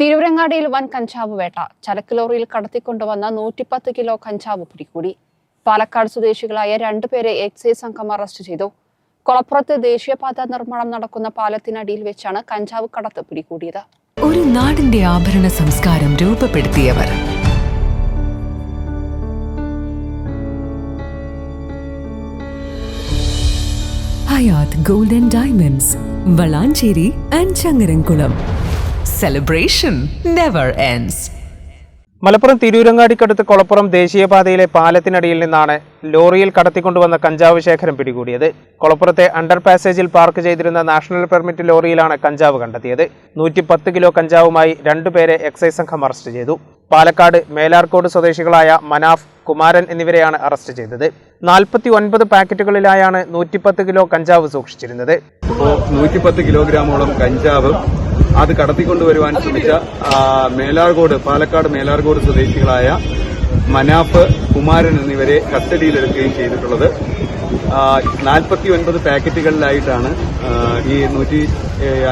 തിരുവരങ്ങാടിയിൽ വൻ കഞ്ചാവ് വേട്ട. ചരക്ക് ലോറിയിൽ കടത്തിക്കൊണ്ടുവന്ന നൂറ്റിപ്പത്ത് കിലോ കഞ്ചാവ് പിടികൂടി. പാലക്കാട് സ്വദേശികളായ രണ്ടുപേരെ എക്സൈസ് സംഘം അറസ്റ്റ് ചെയ്തു. കൊളപ്പുറത്ത് ദേശീയപാത നിർമ്മാണം നടക്കുന്ന പാലത്തിനടിയിൽ വെച്ചാണ് കഞ്ചാവ് കടത്ത് പിടികൂടിയത്. ഒരു നാടിന്റെ ആഭരണ സംസ്കാരം രൂപപ്പെടുത്തിയവർ. Hayath golden diamonds Valanchery and Changaramkulam. Celebration never ends Malappuram തിരൂരങ്ങാടിക്കടുത്ത് Kolappuram ദേശീയപാതയിലെ പാലത്തിനടിയിൽ നിന്നാണ് ലോറിയിൽ കടത്തിക്കൊണ്ടുവന്ന കഞ്ചാവ് ശേഖരം പിടികൂടിയത്. കൊളപ്പുറത്തെ അണ്ടർ പാസേജിൽ പാർക്ക് ചെയ്തിരുന്ന നാഷണൽ പെർമിറ്റ് ലോറിയിലാണ് കഞ്ചാവ് കണ്ടെത്തിയത്. നൂറ്റി പത്ത് കിലോ കഞ്ചാവുമായി രണ്ടുപേരെ എക്സൈസ് സംഘം അറസ്റ്റ് ചെയ്തു. പാലക്കാട് മേലാർക്കോട് സ്വദേശികളായ മനാഫ് കുമാരൻ എന്നിവരെയാണ് അറസ്റ്റ് ചെയ്തത്. നാൽപ്പത്തി ഒൻപത് പാക്കറ്റുകളിലായാണ് നൂറ്റിപ്പത്ത് കിലോ കഞ്ചാവ് സൂക്ഷിച്ചിരുന്നത്. ഇപ്പോൾ നൂറ്റിപ്പത്ത് കിലോഗ്രാമോളം കഞ്ചാവ് അത് കടത്തിക്കൊണ്ടുവരുവാൻ ശ്രമിച്ച മേലാർകോട് പാലക്കാട് മേലാർകോട് സ്വദേശികളായ മനാഫ് കുമാരൻ എന്നിവരെ കസ്റ്റഡിയിലെടുക്കുകയും ചെയ്തിട്ടുള്ളത്. നാൽപ്പത്തി ഒൻപത് പാക്കറ്റുകളിലായിട്ടാണ് ഈ നൂറ്റി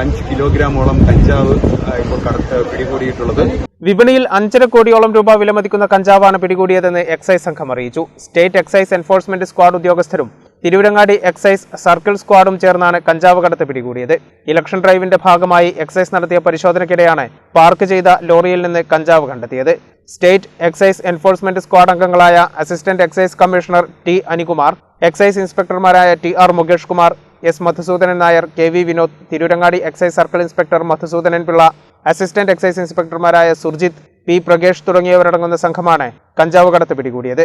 അഞ്ച് കിലോഗ്രാമോളം കഞ്ചാവ് ഇപ്പോൾ കടത്ത് പിടികൂടിയിട്ടുള്ളത്. വിപണിയിൽ അഞ്ചര കോടിയോളം രൂപ വിലമതിക്കുന്ന കഞ്ചാവാണ് പിടികൂടിയതെന്ന് എക്സൈസ് സംഘം അറിയിച്ചു. സ്റ്റേറ്റ് എക്സൈസ് എൻഫോഴ്സ്മെന്റ് സ്ക്വാഡ് ഉദ്യോഗസ്ഥരും തിരൂരങ്ങാടി എക്സൈസ് സർക്കിൾ സ്ക്വാഡും ചേർന്നാണ് കഞ്ചാവ് കടത്ത് പിടികൂടിയത്. ഇലക്ഷൻ ഡ്രൈവിന്റെ ഭാഗമായി എക്സൈസ് നടത്തിയ പരിശോധനയ്ക്കിടെയാണ് പാർക്ക് ചെയ്ത ലോറിയിൽ നിന്ന് കഞ്ചാവ് കണ്ടെത്തിയത്. സ്റ്റേറ്റ് എക്സൈസ് എൻഫോഴ്സ്മെന്റ് സ്ക്വാഡ് അംഗങ്ങളായ assistant excise commissioner T Anikumar excise ഇൻസ്പെക്ടർമാരായ T R Mukesh Kumar S Madhusoodanan Nair K V Vinod Tirurangadi excise circle inspector Madhusoodanan Pillai assistant excise ഇൻസ്പെക്ടർമാരായ Surjith P Prakesh തുടങ്ങിയവരടങ്ങുന്ന സംഘമാണ് കഞ്ചാവ് കടത്ത് പിടികൂടിയത്.